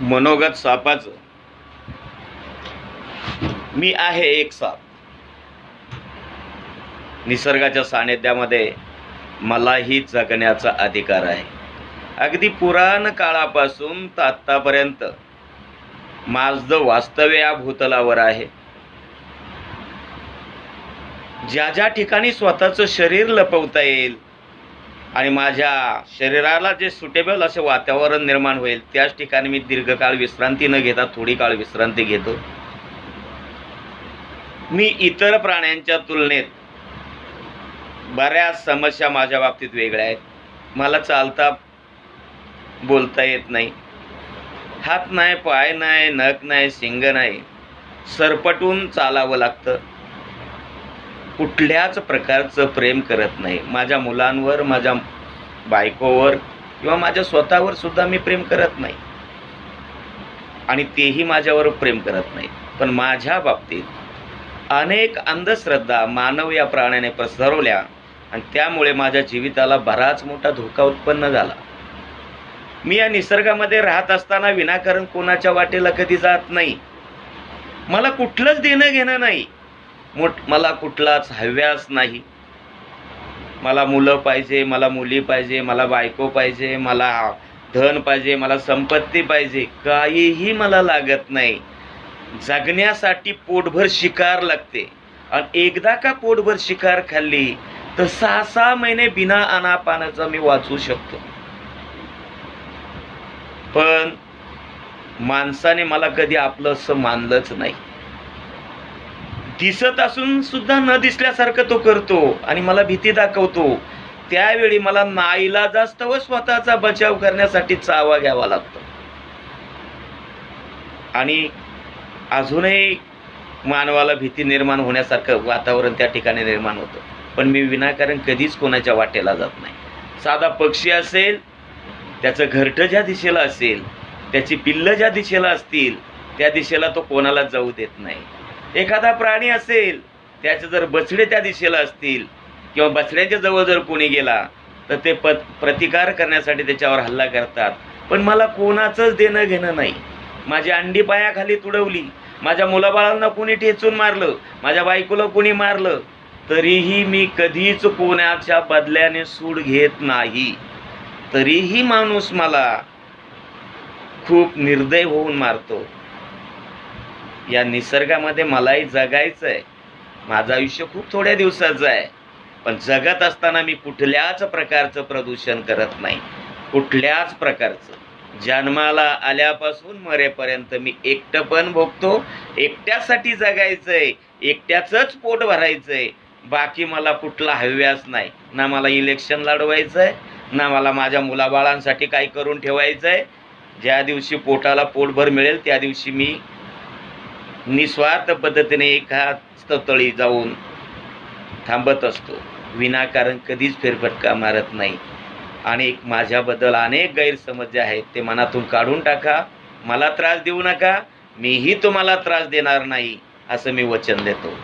मनोगत सापाचं. मी आहे एक साप. निसर्गाच्या सानिध्यामध्ये मलाही जगण्याचा अधिकार आहे. अगदी पुराण काळापासून तर आत्तापर्यंत माझं वास्तव्य या भूतलावर आहे. ज्या ज्या ठिकाणी स्वतःचं शरीर लपवता येईल आणि माझ्या शरीराला जे सुटेबल असे वातावरण निर्माण होईल त्याच ठिकाणी मी दीर्घकाळ विश्रांती न घेता थोडी काळ विश्रांती घेतो. मी इतर प्राण्यांच्या तुलनेत बऱ्याच समस्या माझ्या बाबतीत वेगळ्या आहेत. मला चालता बोलता येत नाही. हात नाही पाय नाही नख नाही शिंग नाही सरपटून चालावं लागतं. कुठल्याच प्रकारचं प्रेम करत नाही. माझ्या मुलांवर माझ्या बायकोवर किंवा माझ्या स्वतःवर सुद्धा मी प्रेम करत नाही. आणि तेही माझ्यावर प्रेम करत नाही. पण माझ्या बाबतीत अनेक अंधश्रद्धा मानव या प्राण्याने पसरवल्या आणि त्यामुळे माझ्या जीविताला बराच मोठा धोका उत्पन्न झाला. मी या निसर्गामध्ये राहत असताना विनाकारण कोणाच्या वाटेला कधी जात नाही. मला कुठलंच देणं घेणं नाही. मोठ मला कुठलाच हव्यास नाही. मला मुलं पाहिजे मला मुली पाहिजे मला बायको पाहिजे मला धन पाहिजे मला संपत्ती पाहिजे काहीही मला लागत नाही. जगण्यासाठी पोटभर शिकार लागते. आणि एकदा का पोटभर शिकार खाल्ली तर सहा सहा महिने बिना अनापानाचा मी वाचू शकतो. पण माणसाने मला कधी आपलं असं मानलंच नाही. दिसत असून सुद्धा न दिसल्यासारखं तो करतो आणि मला भीती दाखवतो. त्यावेळी मला नाईला जास्त व स्वतःचा बचाव करण्यासाठी चावा घ्यावा लागतो. आणि अजूनही मानवाला भीती निर्माण होण्यासारखं वातावरण त्या ठिकाणी निर्माण होतं. पण मी विनाकारण कधीच कोणाच्या वाटेला जात नाही. साधा पक्षी असेल त्याचं घरटं ज्या दिशेला असेल त्याची पिल्लं ज्या दिशेला असतील त्या दिशेला तो कोणाला जाऊ देत नाही. एखादा प्राणी असेल त्याचे जर बछडे त्या दिशेला असतील किंवा बछड्याच्या जवळ जर कोणी गेला तर ते प प्रतिकार करण्यासाठी त्याच्यावर हल्ला करतात. पण मला कोणाचंच देणं घेणं नाही. माझी अंडी पायाखाली तुडवली माझ्या मुलाबाळांना कोणी ठेचून मारलं माझ्या बायकोला कोणी मारलं तरीही मी कधीच कोणाच्या बदल्याने सूड घेत नाही. तरीही माणूस मला खूप निर्दय होऊन मारतो. या निसर्गामध्ये मलाही जगायचं आहे माझं आयुष्य खूप थोड्या दिवसाचं आहे. पण जगत असताना मी कुठल्याच प्रकारचं प्रदूषण करत नाही. कुठल्याच प्रकारचं. जन्माला आल्यापासून मरेपर्यंत मी एकटं पण भोगतो एकट्यासाठी जगायचं आहे एकट्याचंच पोट भरायचं आहे बाकी मला कुठला हव्यास नाही. ना मला इलेक्शन लढवायचं आहे ना मला माझ्या मुलाबाळांसाठी काही करून ठेवायचं आहे ज्या दिवशी पोटाला पोटभर मिळेल त्या दिवशी मी निस्वार्थ पद्धतीने एका तळी जाऊन थांबत असतो. विनाकारण कधीच फेरफटका मारत नाही. आणि माझ्याबद्दल अनेक गैरसमज जे आहेत ते मनातून काढून टाका. मला त्रास देऊ नका. मीही तुम्हाला त्रास देणार नाही असं मी वचन देतो.